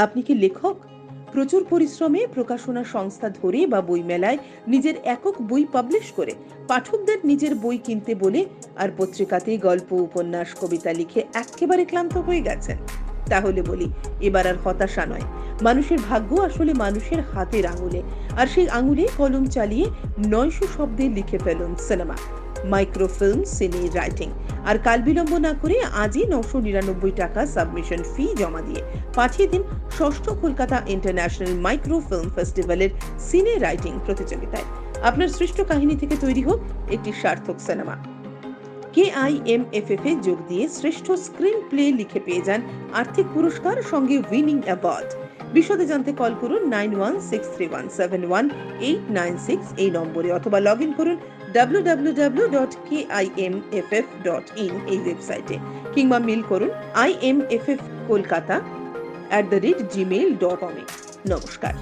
আপনি কি লেখক? প্রচুর পরিশ্রমে প্রকাশনা সংস্থা ধরে বা বইমেলায় নিজের একক বই পাবলিশ করে পাঠকদের নিজের বই কিনতে বলে আর পত্রিকাতেই গল্প, উপন্যাস, কবিতা লিখে একেবারে ক্লান্ত হয়ে গেছেন। তাহলে বলি, এবার আর হতাশা নয়। মানুষের ভাগ্য আসলে মানুষের হাতের আঙুলে। আর সেই আঙুলে কলম চালিয়ে নয়শো শব্দে লিখে ফেলুন সিনেমা। মাইক্রোফিল্ম সিনে রাইটিং আর কাল বিলম্ব না করে আজই নশো নিরানব্বই টাকা সাবমিশন ফি জমা দিয়ে পাঠিয়ে দিন ষষ্ঠ কলকাতা ইন্টারন্যাশনাল মাইক্রো ফিল্ম ফেস্টিভ্যালের সিনে রাইটিং প্রতিযোগিতায়। আপনার সৃষ্ট কাহিনী থেকে তৈরি হোক একটি সার্থক সিনেমা কে আই এম এফ এফ এ যোগ দিয়ে শ্রেষ্ঠ স্ক্রিন প্লে লিখে পেয়ে যান আর্থিক পুরস্কার সঙ্গে উইনিং অ্যাওয়ার্ড বিশদে জানতে কল করুন nine one six three one seven one eight nine six এই নম্বরে অথবা লগ ইন করুন ইন এই ওয়েবসাইটে কিংবা মেল করুন I M F F Kolkata at the rate Gmail dot কমে নমস্কার।